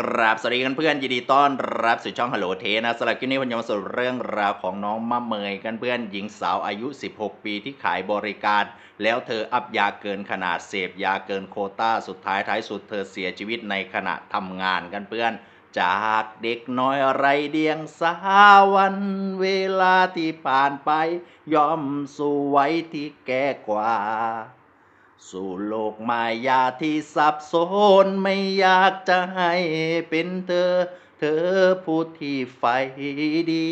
กราบสวัสดีกันเพื่อนยินดีต้อนรับสู่ช่องฮัลโหลเทนะสำหรับคลิปนี้ผมจะมาสรุปเรื่องราวของน้องมะเมยกันเพื่อนหญิงสาวอายุ 16 ปีที่ขายบริการ แล้วเธออัพยาเกินขนาดเสพยาเกินโคต้าสุดท้ายท้ายสุดเธอเสียชีวิตในขณะทำงานกันเพื่อน จากเด็กน้อยไรเดียงสาวัน เวลาที่ผ่านไป ย่อมสู่ไว้ที่แก่กว่า สู่โลกมายาที่สับสนไม่อยากจะให้เป็นเธอ เธอผู้ที่ใฝ่ดี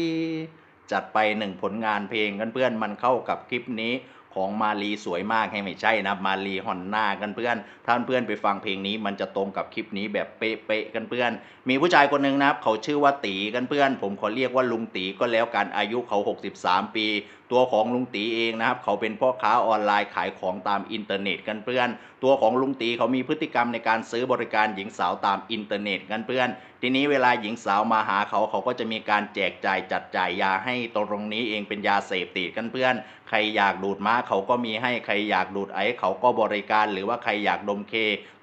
จัดไปหนึ่งผลงานเพลงกันเพื่อนมันเข้ากับคลิปนี้ของมาลีสวยมากให้ไม่ใช่นะมาลีฮอนนากันเพื่อนท่านเพื่อนไปฟังเพลงนี้มันจะตรงกับคลิปนี้แบบเป๊ะๆกันเพื่อน มีผู้ชายคนหนึ่งนะครับเขาชื่อว่าตีกันเพื่อน ผมขอเรียกว่าลุงตีก็แล้วกันอายุเขา 63 ปี ตัวของลุงตีเองนะครับ เขาเป็นพ่อค้าออนไลน์ขายของตามอินเทอร์เน็ตกันเพื่อน ตัวของลุงตีเขามีพฤติกรรมในการซื้อบริการหญิงสาวตามอินเทอร์เน็ตกันเพื่อน ทีนี้เวลาหญิงสาวมาหาเขาเขาก็จะมีการแจกจ่ายจัดจ่ายยาให้ตรงนี้เองเป็นยาเสพติดกันเพื่อน ใครอยากดูดม้าเขาก็มีให้ใครอยากดูดไอเขาก็บริการ หรือว่าใครอยากดมเค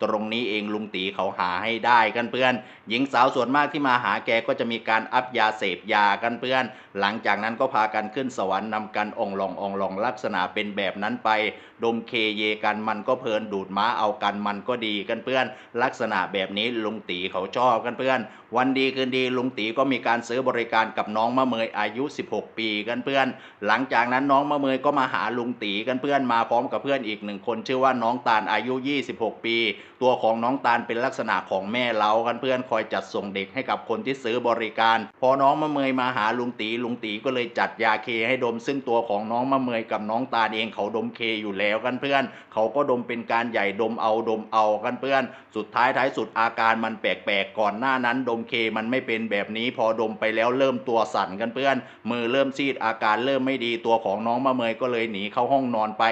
ตรงนี้เองลุงตีเขาหาให้ได้กันเพื่อน หญิงสาวส่วนมากที่มาหาแกก็จะมีการอัพยาเสพยากันเพื่อน หลังจากนั้นก็พากันขึ้นสวรรค์นำกันองลององลองลักษณะเป็นแบบนั้นไป ดมเคเยกันมันก็เพลินดูดม้าเอากันมันก็ดีกันเพื่อน ลักษณะแบบนี้ลุงตีเขาชอบกันเพื่อน วันดีคืนดีลุงตีก็มีการซื้อบริการกับน้องมะเมยอายุ 16 ปีกันเพื่อน หลังจากนั้นน้องมะเมยก็มาหาลุงตีกันเพื่อนมาพร้อมกับเพื่อนอีกหนึ่งคนชื่อว่าน้องตาลอายุ 26 ปี ตัวของน้องตาลเป็นลักษณะของแม่เล้ากันเพื่อนคอยจัดส่งเด็กให้กับคนที่ซื้อบริการ พอน้องมะเมยมาหาลุงตีลุงตีก็เลยจัดยาเคให้ดม ซึ่งตัวของน้องมะเมยกับน้องตาลเองเขาดมเคอยู่แล้วกันเพื่อน เขาก็ดมเป็นการใหญ่ดมเอาดมเอากันเพื่อน สุดท้ายท้ายสุดอาการมันแปลกๆก่อนหน้านั้น ดมเคมันไม่เป็นแบบนี้พอดมไปแล้วเริ่มตัวสั่นกันเพื่อน มือเริ่มซีดอาการเริ่มไม่ดีตัวของน้องมะเมยก็เลยหนีเข้าห้องนอนไป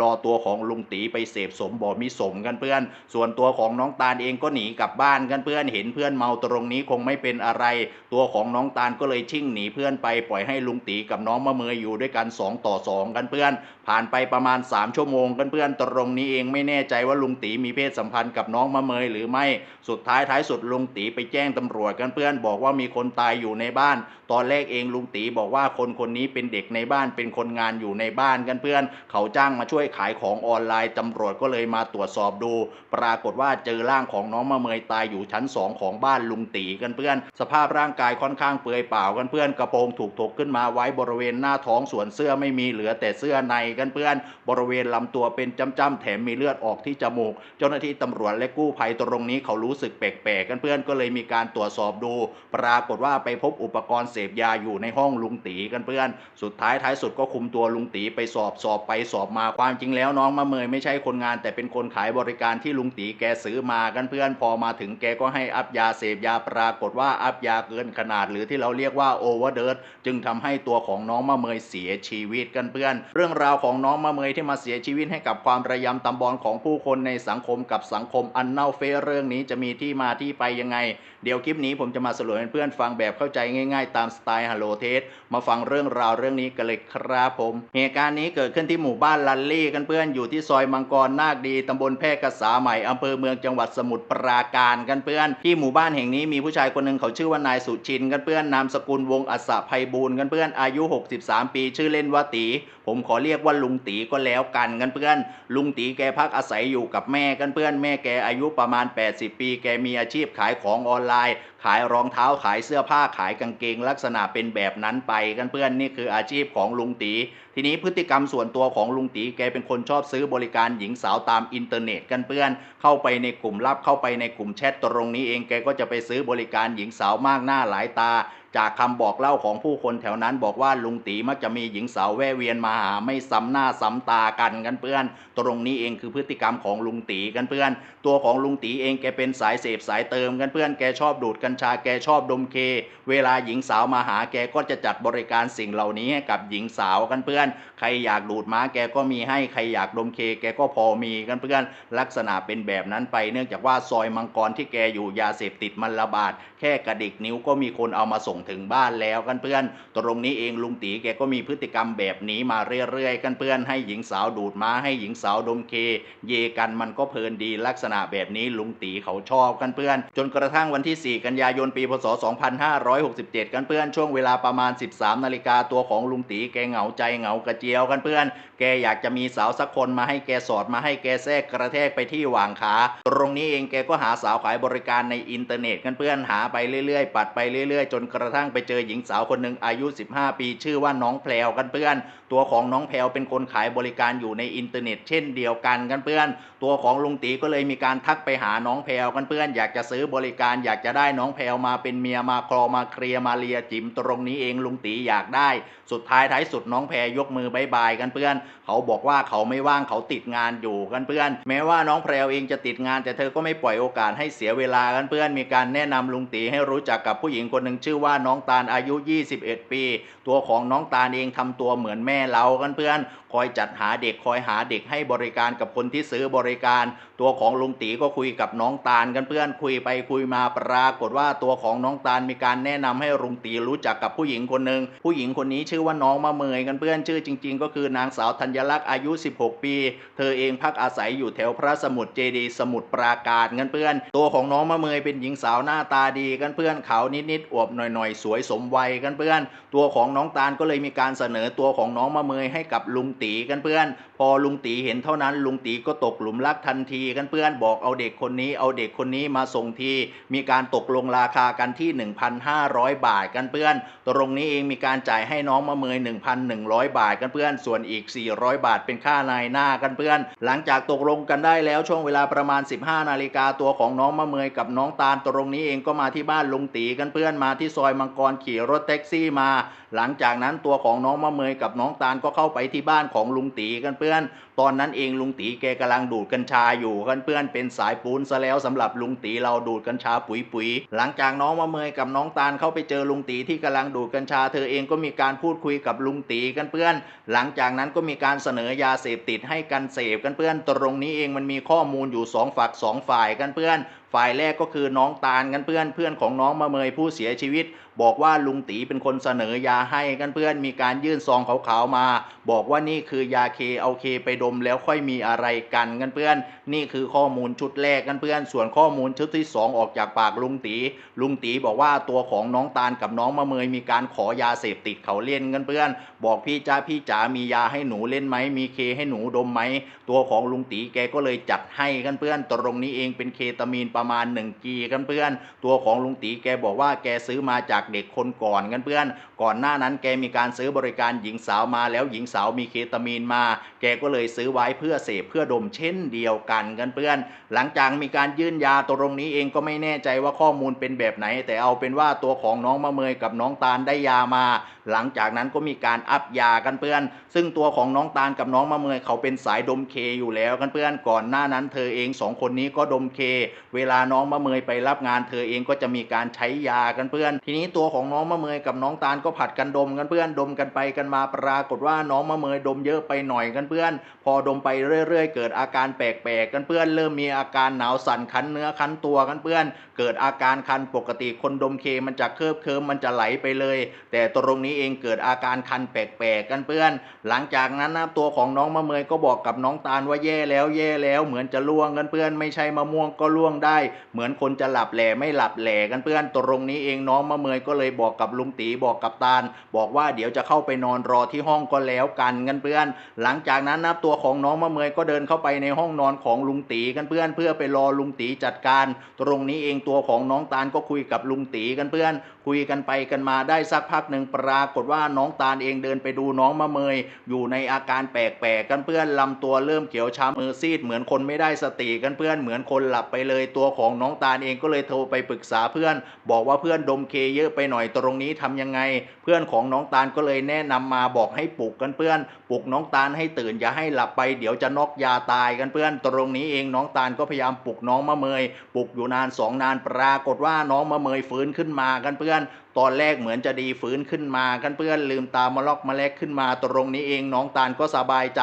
รอตัวของลุงตีไปเสพสมบ่มิสมกันเพื่อน ส่วนตัวของน้องตาลเองก็หนีกลับบ้านกันเพื่อนเห็นเพื่อนเมาตรงนี้คงไม่เป็นอะไร ตัวของน้องตาลก็เลยชิ่งหนีเพื่อนไปปล่อยให้ลุงตีกับน้องมะเมยอยู่ด้วยกันสองต่อสองกันเพื่อน ผ่านไปประมาณ 3 ชั่วโมงกันเพื่อนตรงนี้เองไม่แน่ใจว่าลุงตีมีเพศสัมพันธ์กับน้องมะเมยหรือไม่สุดท้ายท้ายสุดลุงตีไปแจ้งตำรวจกันเพื่อนบอกว่ามีคนตายอยู่ในบ้าน ตอนแรกเองลุงตีบอกว่าคนคนนี้เป็นเด็กในบ้านเป็นคนงานอยู่ในบ้านกันเพื่อน เขาจ้างมาช่วยขายของออนไลน์ตำรวจก็เลยมาตรวจสอบดู ปรากากฏว่าเจอร่างของน้องมะเมยตายอยู่ชั้นสองของบ้านลุงตีกันเพื่อน สภาพร่างกายค่อนข้างเปลือยเปล่ากันเพื่อนกระโปรงถูกถกขึ้นมาไว้บริเวณหน้าท้องส่วนเสื้อไม่มีเหลือแต่เสื้อในกันเพื่อน บริเวณลำตัวเป็นจ้ำๆแถมมีเลือดออกที่จมูก เจ้าหน้าที่ตำรวจและกู้ภัยตรงนี้เขารู้สึกแปลกๆกันเพื่อนก็เลยมีการตรวจสอบดู ปรากฏว่าไปพบอุปกรณ์เสพยาอยู่ในห้องลุงตีกันเพื่อน สุดท้ายท้ายสุดก็คุมตัวลุงตีไปสอบสอบไปสอบมาความจริงแล้วน้องมะเมยไม่ใช่คนงาน แต่เป็นคนขายบริการที่ลุงตีแกซื้อมากันเพื่อนพอมาถึงแกก็ให้อัพยาเสพยาปรากฏว่าอัพยาเกินขนาด หรือที่เราเรียกว่าโอเวอร์เดิร์จึงทำให้ตัวของน้องมะเมยเสียชีวิตกันเพื่อน เรื่องราวของน้องมะเมยที่มาเสียชีวิตให้กับความระยำตำบอลของผู้คนในสังคมกับสังคมอันเน่าเฟะเรื่องนี้จะมีที่มาที่ไปยังไง เดี๋ยวคลิปนี้ผมจะมาสรุปให้เพื่อนฟังแบบเข้าใจง่าย ๆ ตามสไตล์ฮัลโลเทสมาฟังเรื่องราวเรื่องนี้กันเลยครับผมเหตุการณ์นี้เกิดขึ้นที่หมู่บ้านลันลี่กันเพื่อนอยู่ที่ซอยมังกรนาคดีตำบลแพร่กษาใหม่อำเภอเมืองจังหวัดสมุทรปราการกันเพื่อน ที่หมู่บ้านแห่งนี้มีผู้ชายคนหนึ่งเขาชื่อว่านายสุชินกันเพื่อนนามสกุลวงศ์อัศไพบูลย์กันเพื่อนอายุ 63 ปี ชื่อเล่นว่าตีผมขอเรียกว่าลุงตีก็แล้วกันกันเพื่อน ลุงตีแกพักอาศัยอยู่กับแม่กันเพื่อนแม่แกอายุประมาณ 80 ปี แกมีอาชีพขายของออนไลน์ ขายรองเท้าขายเสื้อผ้าขายกางเกง ลักษณะเป็นแบบนั้นไปกันเพื่อนนี่คืออาชีพของลุงตีทีนี้พฤติกรรมส่วนตัวของลุงตีแกเป็นคนชอบซื้อบริการหญิงสาวตามอินเทอร์เน็ตกันเพื่อนเข้าาไปในกลุ่มลับเข้าไปในกลุ่มแชทตรงนี้เองแกก็จะไปซื้อบริการหญิงสาวมากหน้าหลายตา จากคำบอกเล่าของผู้คนแถวนั้นบอกว่าลุงตีมักจะมีหญิงสาวแวะเวียนมาหาไม่ซ้ำหน้าซ้ำตากันกันเพื่อน ตรงนี้เองคือพฤติกรรมของลุงตีกันเพื่อน ตัวของลุงตีเองแกเป็นสายเสพสายเติมกันเพื่อนแกชอบดูดกัญชาแกชอบดมเค เวลาหญิงสาวมาหาแกก็จะจัดบริการสิ่งเหล่านี้ให้กับหญิงสาวกันเพื่อน ใครอยากดูดม้าแกก็มีให้ใครอยากดมเค แกก็พอมีกันเพื่อน ลักษณะเป็นแบบแบบนั้นไป เนื่องจากว่าซอยมังกรที่แกอยู่ยาเสพติดมันระบาด แค่กระดิกนิ้วก็มีคนเอามาส่งถึงบ้านแล้วกันเพื่อน ตรงนี้เองลุงตีแกก็มีพฤติกรรมแบบนี้มาเรื่อยๆ กันเพื่อนให้หญิงสาวดูดมาให้หญิงสาวดมเค เยกันมันก็เพลินดีลักษณะแบบนี้ลุงตีเขาชอบกันเพื่อน จนกระทั่งวันที่ 4 กันยายนปีพศ 2567 กันเพื่อนช่วงเวลาประมาณ 13นาฬิกาตัวของลุงตีแกเหงาใจเหงากระเจียวกันเพื่อน แกอยากจะมีสาวสักคนมาให้แกสอดมาให้แกแทรกกระแทกไปที่หว่างขา ตรงนี้เองแกก็หาสาวขายบริการในอินเทอร์เน็ตกันเพื่อนหาไปเรื่อยๆ ปัดไปเรื่อยๆ จนกระทั่งไปเจอหญิงสาวคนหนึ่งอายุ 15 ปี ชื่อว่าน้องแพลวกันเพื่อน ตัวของน้องแพลวเป็นคนขายบริการอยู่ในอินเทอร์เน็ต เช่นเดียวกันกันเพื่อน ตัวของลุงตีก็เลยมีการทักไปหาน้องแพลวกันเพื่อน อยากจะซื้อบริการอยากจะได้น้องแพลวมาเป็นเมียมาคลอมาเคลียมาเลียจิ๋มตรงนี้เองลุงตีอยากได้ สุดท้ายท้ายสุดน้องแพรยกมือบายบายกันเพื่อน เขาบอกว่าเขาไม่ว่างเขาติดงานอยู่กันเพื่อน แม้ว่าน้องแพรวเองจะติดงาน แต่เธอก็ไม่ปล่อยโอกาสให้เสียเวลากันเพื่อน มีการแนะนำลุงตีให้รู้จักกับผู้หญิงคนหนึ่งชื่อว่าน้องตาลอายุ 21 ปี ตัวของน้องตาลเองทำตัวเหมือนแม่เรากันเพื่อน คอยจัดหาเด็กคอยหาเด็กให้บริการกับคนที่ซื้อบริการ ตัวของลุงตีก็คุยกับน้องตาลกันเพื่อนคุยไปคุยมาปรากฏว่าตัวของน้องตาลมีการแนะนำให้ลุงตีรู้จักกับผู้หญิงคนหนึ่งผู้หญิงคนนี้ชื่อว่าน้องมะเมยกันเพื่อนชื่อจริง ๆ ก็คือนางสาวธัญลักษณ์อายุ 16 ปี เธอเองพักอาศัยอยู่แถวพระสมุทรเจดีสมุทรปราการกันเพื่อน ตัวของน้องมะเมยเป็นหญิงสาวหน้าตาดีกันเพื่อนเขานิดๆอวบหน่อยๆ สวยสมวัยกันเพื่อน ตัวของน้องตาลก็เลยมีการเสนอตัวของน้องมะเมยให้กับลุงตีกันเพื่อน พอลุงตีเห็นเท่านั้น ลุงตีก็ตกหลุมรักทันทีกันเพื่อนบอกเอาเด็กคนนี้เอาเด็กคนนี้มาส่งทีมีการตกลงราคากันที่ 1,500 บาทกันเพื่อน ตรงนี้เองมีการจ่ายให้น้องมะเมย 1,100 บาทกันเพื่อน ส่วนอีก 400 บาทเป็นค่านายหน้ากันเพื่อน หลังจากตกลงกันได้แล้วช่วงเวลาประมาณ 15 นาฬิกาตัวของน้องมะเมยกับน้องตาลตรงนี้เองก็มาที่บ้านลุงตีกันเพื่อนมาที่ซอยมังกรขี่รถแท็กซี่มา หลังจากนั้นตัวของน้องมะเมยกับน้องตาลก็เข้าไปที่บ้านของลุงตีกันเพื่อนตอนนั้นเองลุงตีแกกำลังดูดกัญชาอยู่กันเพื่อนเป็นสายปูนซะแล้วสำหรับลุงตีเราดูดกัญชาปุ๋ยปุ๋ยหลังจากน้องมะเมยกับน้องตาลเข้าไปเจอลุงตีที่กำลังดูดกัญชาเธอเองก็มีการพูดคุยกับลุงตีกันเพื่อน หลังจากนั้นก็มีการเสนอยาเสพติดให้กันเสพกันเพื่อน ตรงนี้เองมันมีข้อมูลอยู่สองฝักสองฝ่ายกันเพื่อนฝ่ายแรกก็คือน้องตาลกันเพื่อนเพื่อนของน้องมะเมยผู้เสียชีวิต บอกว่าลุงตีเป็นคนเสนอยาให้กันเพื่อน มีการยื่นซองขาวๆมา บอกว่านี่คือยาเคเอาเคไปดมแล้วค่อยมีอะไรกันกันเพื่อน นี่คือข้อมูลชุดแรกกันเพื่อน ส่วนข้อมูลชุดที่สองออกจากปากลุงตี ลุงตีบอกว่าตัวของน้องตาลกับน้องมะเมยมีการขอยาเสพติดเขาเล่นกันเพื่อน บอกพี่จ้าพี่จ๋ามียาให้หนูเล่นไหมมีเคให้หนูดมไหมตัวของลุงตีแกก็เลยจัดให้กันเพื่อน ตรงนี้เองเป็นเคตามีนประมาณ1กีกันเพื่อน ตัวของลุงตีแกบอกว่าแกซื้อมาจากเด็กคนก่อนกันเพื่อน ก่อนหน้านั้นแกมีการซื้อบริการหญิงสาวมาแล้วหญิงสาวมีเคตามีนมา แกก็เลยซื้อไว้เพื่อเสพเพื่อดมเช่นเดียวกันกันเพื่อน หลังจากมีการยื่นยาตรงนี้เองก็ไม่แน่ใจว่าข้อมูลเป็นแบบไหน แต่เอาเป็นว่าตัวของน้องมะเมยกับน้องตาลได้ยามา หลังจากนั้นก็มีการอัพยากันเพื่อน ซึ่งตัวของน้องตาลกับน้องมะเมยเขาเป็นสายดมเคอยู่แล้วกันเพื่อนก่อนหน้านั้นเธอเองสองคนนี้ก็ดมเค เวลาน้องมะเมยไปรับงานเธอเองก็จะมีการใช้ยากันเพื่อน ทีนี้ตัวของน้องมะเมยกับน้องตาลก็ผัดกันดมกันเพื่อนดมกันไปกันมาปรากฏว่าน้องมะเมยดมเยอะไปหน่อยกันเพื่อนพอดมไปเรื่อยๆ เกิดอาการแปลกๆกันเพื่อน เริ่มมีอาการหนาวสั่นคันเนื้อคันตัวกันเพื่อน เกิดอาการคันปกติคนดมเคมันจะเคิบเคิมมันจะไหลไปเลย แต่ตรงนี้เองเกิดอาการคันแปลกๆกันเพื่อน หลังจากนั้นนะตัวของน้องมะเมยก็บอกกับน้องตาลว่าแย่แล้วแย่แล้วเหมือนจะล่วงกันเพื่อน ไม่ใช่มะม่วงก็ล่วงได้ เหมือนคนจะหลับแหล่ไม่หลับแหล่กันเพื่อน ตรงนี้เองน้องมะเมยก็เลยบอกกับลุงตีบอกกับตาลบอกว่าเดี๋ยวจะเข้าไปนอนรอที่ห้องก็แล้วกันกันเพื่อน หลังจากนั้นนะตัวของน้องมะเมยก็เดินเข้าไปในห้องนอนของลุงตีกันเพื่อนเพื่อไปรอลุงตีจัดการ ตรงนี้เองตัวของน้องตาลก็คุยกับลุงตีกันเพื่อน คุยกันไปกันมาได้สักพักหนึ่งปรากฏว่าน้องตาลเองเดินไปดูน้องมะเมย อยู่ในอาการแปลกๆกันเพื่อนลำตัวเริ่มเขียวช้ำมือซีดเหมือนคนไม่ได้สติกันเพื่อนเหมือนคนหลับไปเลย ตัวของน้องตาลเองก็เลยโทรไปปรึกษาเพื่อน บอกว่าเพื่อนดมเคเยอะไปหน่อยตรงนี้ทำยังไง เพื่อนของน้องตาลก็เลยแนะนำมาบอกให้ปลุกกันเพื่อน ปลุกน้องตาลให้ตื่นอย่าให้หลับไปเดี๋ยวจะนอกยาตายกันเพื่อนตรงนี้เองน้องตาลก็พยายามปลุกน้องมะเมยปลุกอยู่นานสองนานปรากฏว่าน้องมะเมยฟื้นขึ้นมากันเพื่อนตอนแรกเหมือนจะดีฟื้นขึ้นมากันเพื่อนลืมตามาล็อกมาแลกขึ้นมาตรงนี้เองน้องตาลก็สบายใจ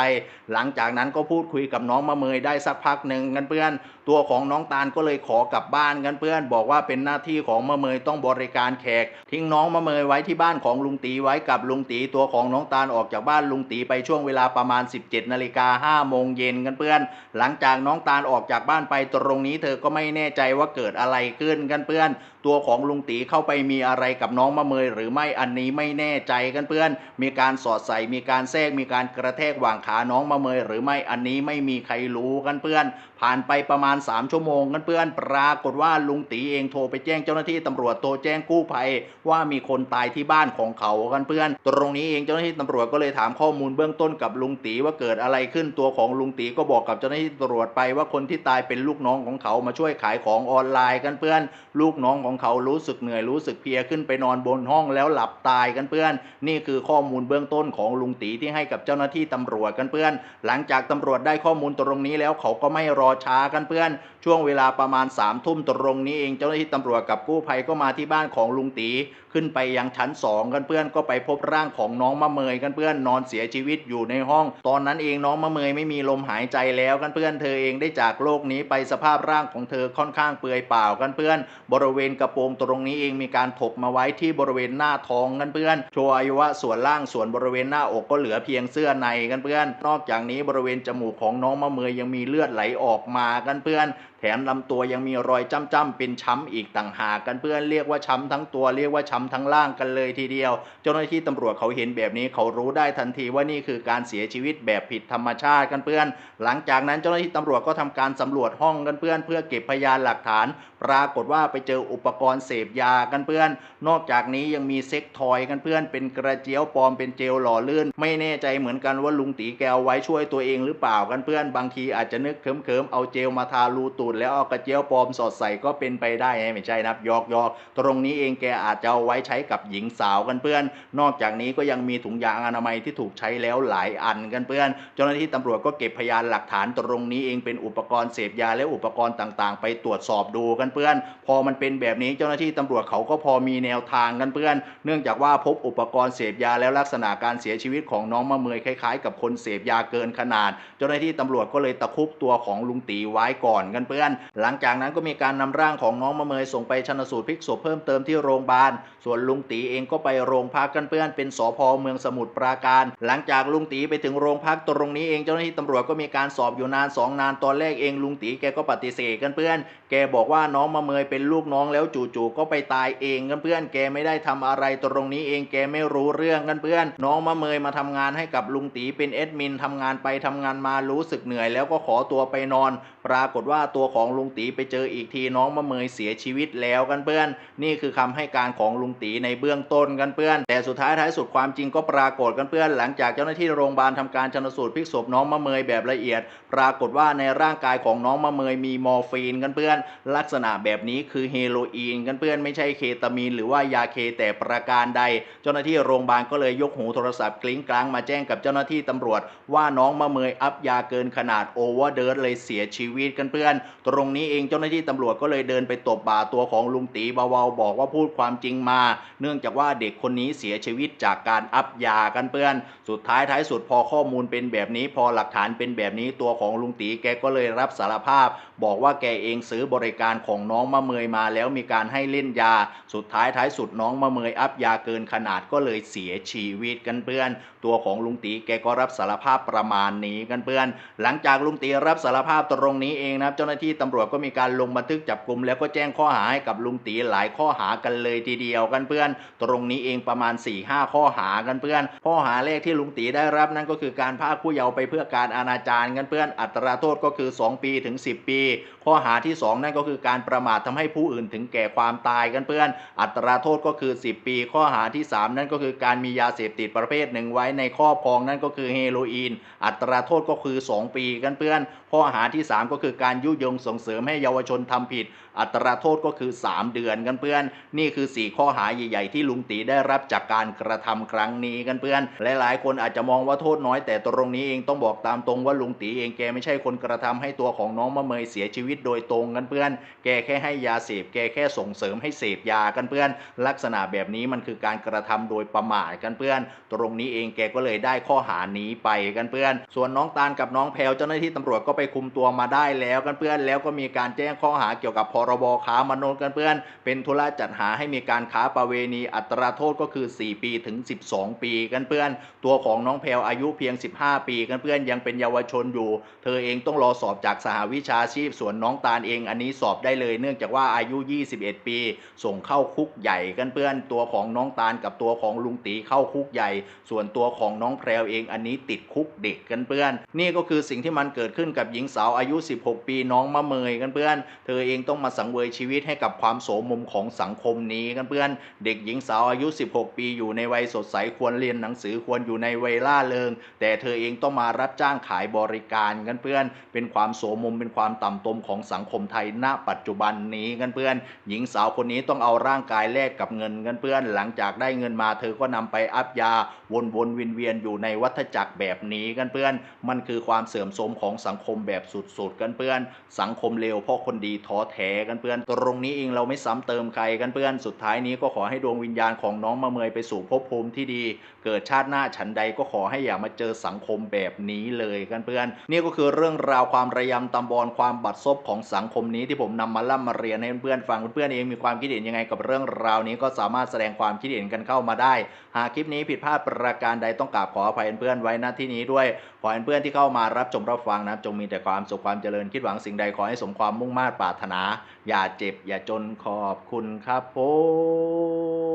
หลังจากนั้นก็พูดคุยกับน้องมะเมยได้สักพักหนึ่งกันเพื่อน ตัวของน้องตาลก็เลยขอกลับบ้านกันเพื่อน บอกว่าเป็นหน้าที่ของมะเมยต้องบริการแขก ทิ้งน้องมะเมยไว้ที่บ้านของลุงตีไว้กับลุงตีตัวของน้องตาลออกจากบ้านลุงตีไปช่วงเวลาประมาณ 17นาฬิกา5โมงเย็นกันเพื่อน หลังจากน้องตาลออกจากบ้านไปตรงนี้เธอก็ไม่แน่ใจว่าเกิดอะไรขึ้นกันเพื่อน ตัวของลุงตีเข้าไปมีอะไรกับน้องมะเมยหรือไม่อันนี้ไม่แน่ใจกันเพื่อน มีการสอดใส่มีการแทรกมีการกระแทกหว่างขาน้องมะเมยหรือไม่อันนี้ไม่มีใครรู้กันเพื่อน ผ่านไปประมาณ 3 ชั่วโมงกันเพื่อนปรากฏว่าลุงตีเองโทรไปแจ้งเจ้าหน้าที่ตำรวจโทรแจ้งกู้ภัย ว่ามีคนตายที่บ้านของเขากันเพื่อน ตรงนี้เองเจ้าหน้าที่ตำรวจก็เลยถามข้อมูลเบื้องต้นกับลุงตีว่าเกิดอะไรขึ้นตัวของลุงตีก็บอกกับเจ้าหน้าที่ตำรวจไปว่าคนที่ตายเป็นลูกน้องของเขามาช่วยขายของออนไลน์กันเพื่อน ลูกน้องของเขารู้สึกเหนื่อยรู้สึกเพลียขึ้นไปนอนบนห้องแล้วหลับตายกันเพื่อน นี่คือข้อมูลเบื้องต้นของลุงตีที่ให้กับเจ้าหน้าที่ตำรวจกันเพื่อน หลังจากตำรวจได้ข้อมูลตรงนี้แล้วเขาก็ไม่รอช้ากันเพื่อนช่วงเวลาประมาณ3ามทุ่มตรงนี้เองเจ้าหน้าที่ตำรวจกับกู้ภัยก็มาที่บ้านของลุงตี ขึ้นไปยังชั้นสองกันเพื่อนก็ไปพบร่างของน้องมะเมยกันเพื่อนนอนเสียชีวิตอยู่ในห้อง ตอนนั้นเองน้องมะเมยไม่มีลมหายใจแล้วกันเพื่อนเธอเองได้จากโลกนี้ไปสภาพร่างของเธอค่อนข้างเปลือยเปล่ากันเพื่อน บริเวณกระโปรงตรงนี้เองมีการถกมาไว้ที่บริเวณหน้าท้องกันเพื่อนโชว์อวัยวะส่วนล่างส่วนบริเวณหน้าอกก็เหลือเพียงเสื้อในกันเพื่อน นอกจากนี้บริเวณจมูกของน้องมะเมยยังมีเลือดไหลออกมากันเพื่อนแถมลำตัวยังมีรอยจ้ำๆเป็นช้ำอีกต่างหากกันเพื่อนเรียกว่าช้ำทั้งตัวเรียกว่าช้ำทั้งล่างกันเลยทีเดียว เจ้าหน้าที่ตำรวจเขาเห็นแบบนี้เขารู้ได้ทันทีว่านี่คือการเสียชีวิตแบบผิดธรรมชาติกันเพื่อน หลังจากนั้นเจ้าหน้าที่ตำรวจก็ทำการสำรวจห้องกันเพื่อน เพื่อเก็บพยานหลักฐาน ปรากฏว่าไปเจออุปกรณ์เสพยากันเพื่อน นอกจากนี้ยังมีเซ็กทอยกันเพื่อน เป็นกระเจียวปลอมเป็นเจลหล่อลื่น ไม่แน่ใจเหมือนกันว่าลุงตีแกเอาไว้ช่วยตัวเองหรือเปล่ากันเพื่อน บางทีอาจจะนึกเคิมๆเอาเจลมาทารูตูดแล้วเอากระเจียวปลอมสอดใส่ก็เป็นไปได้ไงไม่ใช่นะครับยอกยอกตรงนี้เองแกอาจจะเอาไว้ใช้กับหญิงสาวกันเพื่อน นอกจากนี้ก็ยังมีถุงยางอนามัยที่ถูกใช้แล้วหลายอันกันเพื่อน เจ้าหน้าที่ตำรวจก็เก็บพยานหลักฐานตรงนี้เองเป็นอุปกรณ์เสพยาและอุปกรณ์ต่างๆ ไปตรวจสอบดูกันเพื่อน พอมันเป็นแบบนี้เจ้าหน้าที่ตำรวจเขาก็พอมีแนวทางกันเพื่อน เนื่องจากว่าพบอุปกรณ์เสพยาแล้วลักษณะการเสียชีวิตของน้องมะเมยคล้าย ๆ กับคนเสพยาเกินขนาด เจ้าหน้าที่ตำรวจก็เลยตะคุบตัวของลุงตีไว้ก่อนกันเพื่อนหลังจากนั้นก็มีการนำร่างของน้องมะเมยส่งไปชนสูตรพลิกศพเพิ่มเติมที่โรงพยาบาล ส่วนลุงตีเองก็ไปโรงพักกันเพื่อนเป็นสพเมืองสมุทรปราการ หลังจากลุงตีไปถึงโรงพักตรงนี้เองเจ้าหน้าที่ตำรวจก็มีการสอบอยู่นานสองนานตอนแรกเองลุงตีแกก็ปฏิเสธกันเพื่อน แกบอกว่าน้องมะเมยเป็นลูกน้องแล้วจู่ๆก็ไปตายเองกันเพื่อนแกไม่ได้ทำอะไรตรงนี้เองแกไม่รู้เรื่องกันเพื่อน น้องมะเมยมาทำงานให้กับลุงตีเป็นเอดมินทำงานไปทำงานมารู้สึกเหนื่อยแล้วก็ขอตัวไปนอน ปรากฏว่าตัวของลุงตีไปเจออีกทีน้องมะเมยเสียชีวิตแล้วกันเพื่อน นี่คือคำให้การของลุงตีในเบื้องต้นกันเพื่อน แต่สุดท้ายท้ายสุดความจริงก็ปรากฏกันเพื่อน หลังจากเจ้าหน้าที่โรงพยาบาลทำการชันสูตรพลิกศพน้องมะเมยแบบละเอียด ปรากฏว่าในร่างกายของน้องมะเมยมีมอร์ฟีนกันเพื่อนลักษณะแบบนี้คือเฮโรอีนกันเพื่อนไม่ใช่เคตามีน หรือว่ายาเคแต่ประการใด เจ้าหน้าที่โรงพยาบาลก็เลยยกหูโทรศัพท์กลิ้งกลางมาแจ้งกับเจ้าหน้าที่ตำรวจ ว่าน้องมะเมยอัพยาเกินขนาดโอเวอร์เดิร์เลยเสียชีวิตกันเพื่อน ตรงนี้เองเจ้าหน้าที่ตำรวจก็เลยเดินไปตบบ่าตัวของลุงตีเบาๆบอกว่าพูดความจริงมา เนื่องจากว่าเด็กคนนี้เสียชีวิตจากการอัพยากันเพื่อน สุดท้ายท้ายสุดพอข้อมูลเป็นแบบนี้พอหลักฐานเป็นแบบนี้ตัวของลุงตีแกก็เลยรับสารภาพ บอกว่าแกเองซื้อบริการของน้องมะเมยมาแล้วมีการให้เล่นยา สุดท้ายท้ายสุดน้องมะเมยอัพยาเกินขนาดก็เลยเสียชีวิตกันเพื่อน ตัวของลุงตีแกก็รับสารภาพประมาณนี้กันเพื่อน หลังจากลุงตีรับสารภาพตรงนี้เองนะครับเจ้าหน้าที่ตำรวจก็มีการลงบันทึกจับกลุ่มแล้วก็แจ้งข้อหาให้กับลุงตีหลายข้อหากันเลยทีเดียวกันเพื่อน ตรงนี้เองประมาณ4ี่ห้าข้อหากันเพื่อน ข้อหาแรกที่ลุงตีได้รับนั่นก็คือการพาผู้เยาว์ไปเพื่อการอนาจารกันเพื่อน อัตราโทษก็คือ 2 ปีถึง 10 ปี ข้อหาที่ 2นั่นก็คือการประมาททำให้ผู้อื่นถึงแก่ความตายกันเพื่อน อัตราโทษก็คือ 10 ปี ข้อหาที่ 3 นั่นก็คือการมียาเสพติดประเภทหนึ่งไว้ในครอบครองนั่นก็คือเฮโรอีน อัตราโทษก็คือ 2 ปีกันเพื่อนข้อหาที่ 3 ก็คือการยุยงส่งเสริมให้เยาวชนทำผิด อัตราโทษก็คือ 3 เดือนกันเพื่อน นี่คือ 4 ข้อหาใหญ่ ๆ ที่ลุงตีได้รับจากการกระทำครั้งนี้กันเพื่อน หลายๆ คนอาจจะมองว่าโทษน้อยแต่ตรงนี้เองต้องบอกตามตรงว่าลุงตีเองแกไม่ใช่คนกระทำให้ตัวของน้องมะเมยเสียชีวิตโดยตรงกันเพื่อน แกแค่ให้ยาเสพ แกแค่ส่งเสริมให้เสพยากันเพื่อน ลักษณะแบบนี้มันคือการกระทำโดยประมาทกันเพื่อน ตรงนี้เองแกก็เลยได้ข้อหานี้ไปกันเพื่อน ส่วนน้องตาลกับน้องแพลวเจ้าหน้าที่ตำรวจก็ไปคุมตัวมาได้แล้วกันเพื่อนแล้วก็มีการแจ้งข้อหาเกี่ยวกับพรบค้ามนุษย์กันเพื่อน เป็นธุระจัดหาให้มีการค้าประเวณีอัตราโทษก็คือ 4 ปีถึง 12 ปีกันเพื่อน ตัวของน้องแพลวอายุเพียง 15 ปีกันเพื่อนยังเป็นเยาวชนอยู่ เธอเองต้องรอสอบจากสหวิชาชีพส่วนน้องตาลเองอันนี้สอบได้เลยเนื่องจากว่าอายุ 21 ปี ส่งเข้าคุกใหญ่กันเพื่อน ตัวของน้องตาลกับตัวของลุงตีเข้าคุกใหญ่ ส่วนตัวของน้องแพรวเองอันนี้ติดคุกเด็กกันเพื่อน นี่ก็คือสิ่งที่มันเกิดขึ้นกับหญิงสาวอายุ 16 ปีน้องมะเมยกันเพื่อน เธอเองต้องมาสังเวยชีวิตให้กับความโสมมของสังคมนี้กันเพื่อน เด็กหญิงสาวอายุ 16 ปีอยู่ในวัยสดใสควรเรียนหนังสือควรอยู่ในวัยล่าเริง แต่เธอเองต้องมารับจ้างขายบริการกันเพื่อน เป็นความโสมมเป็นความต่ำตมของสังคมไทยณ ปัจจุบันนี้กันเพื่อน หญิงสาวคนนี้ต้องเอาร่างกายแลกกับเงินกันเพื่อน หลังจากได้เงินมาเธอก็นำไปอัพยาวนวนๆเวียนเวียนๆอยู่ในวัฏจักรแบบนี้กันเพื่อน มันคือความเสื่อมโทรมของสังคมแบบสุดๆกันเพื่อน สังคมเลวเพราะคนดีท้อแท้กันเพื่อน ตรงนี้เองเราไม่ซ้ำเติมใครกันเพื่อน สุดท้ายนี้ก็ขอให้ดวงวิญญาณของน้องมาเมยไปสู่ภพภูมิที่ดีเกิดชาติหน้าฉันใดก็ขอให้อย่ามาเจอสังคมแบบนี้เลยกันเพื่อนนี่ก็คือเรื่องราวความระยำตำบอลความบัดซบของสังคมนี้ที่ผมนำมาล่ำมาเรียนให้เพื่อนๆฟังเพื่อนเองมีความคิดเห็นยังไงกับเรื่องราวนี้ก็สามารถแสดงความคิดเห็นกันเข้ามาได้ หากคลิปนี้ผิดพลาดประการใดต้องกราบขออภัยเพื่อนๆไว้ณที่นี้ด้วยขอให้เพื่อนที่เข้ามารับชมรับฟังนะจงมีแต่ความสุขความเจริญคิดหวังสิ่งใดขอให้สมความมุ่งมา่ปรารถนา อย่าเจ็บอย่าจนขอบคุณครับผม